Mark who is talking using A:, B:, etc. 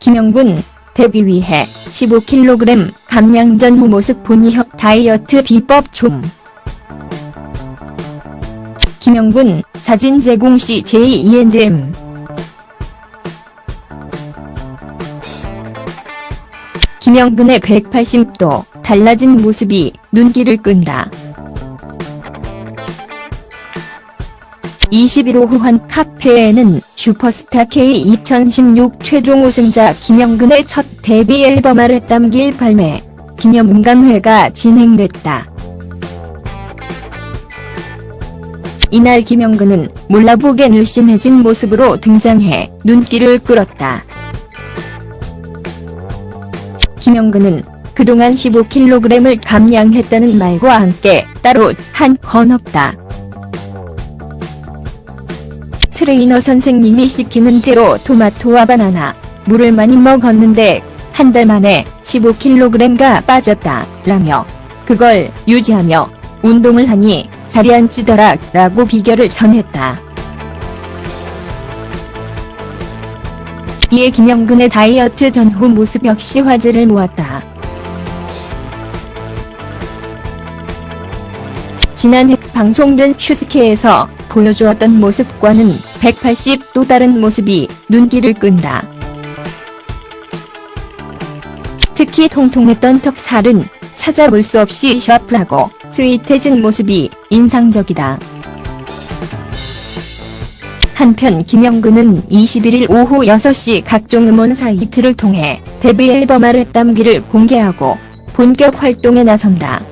A: 김영군, 데뷔 위해 15kg 감량 전 후 모습 본의협 다이어트 비법 좀. 김영군, 사진 제공 시 제2ENDM. 김영근의 180도 달라진 모습이 눈길을 끈다. 21호 후한 카페에는 슈퍼스타 K 2016 최종 우승자 김영근의 첫 데뷔 앨범 아랫담길 발매 기념음감회가 진행됐다. 이날 김영근은 몰라보게 늘씬해진 모습으로 등장해 눈길을 끌었다. 김영근은 그동안 15kg을 감량했다는 말과 함께 따로 한 건 없다. 트레이너 선생님이 시키는 대로 토마토와 바나나, 물을 많이 먹었는데 한 달 만에 15kg가 빠졌다 라며 그걸 유지하며 운동을 하니 살이 안 찌더라 라고 비결을 전했다. 이에 김영근의 다이어트 전후 모습 역시 화제를 모았다. 지난해 방송된 슈스케에서 보여주었던 모습과는 180도 다른 모습이 눈길을 끈다. 특히 통통했던 턱살은 찾아볼 수 없이 셔플하고 스윗해진 모습이 인상적이다. 한편 김영근은 21일 오후 6시 각종 음원 사이트를 통해 데뷔 앨범 아랫담기를 공개하고 본격 활동에 나선다.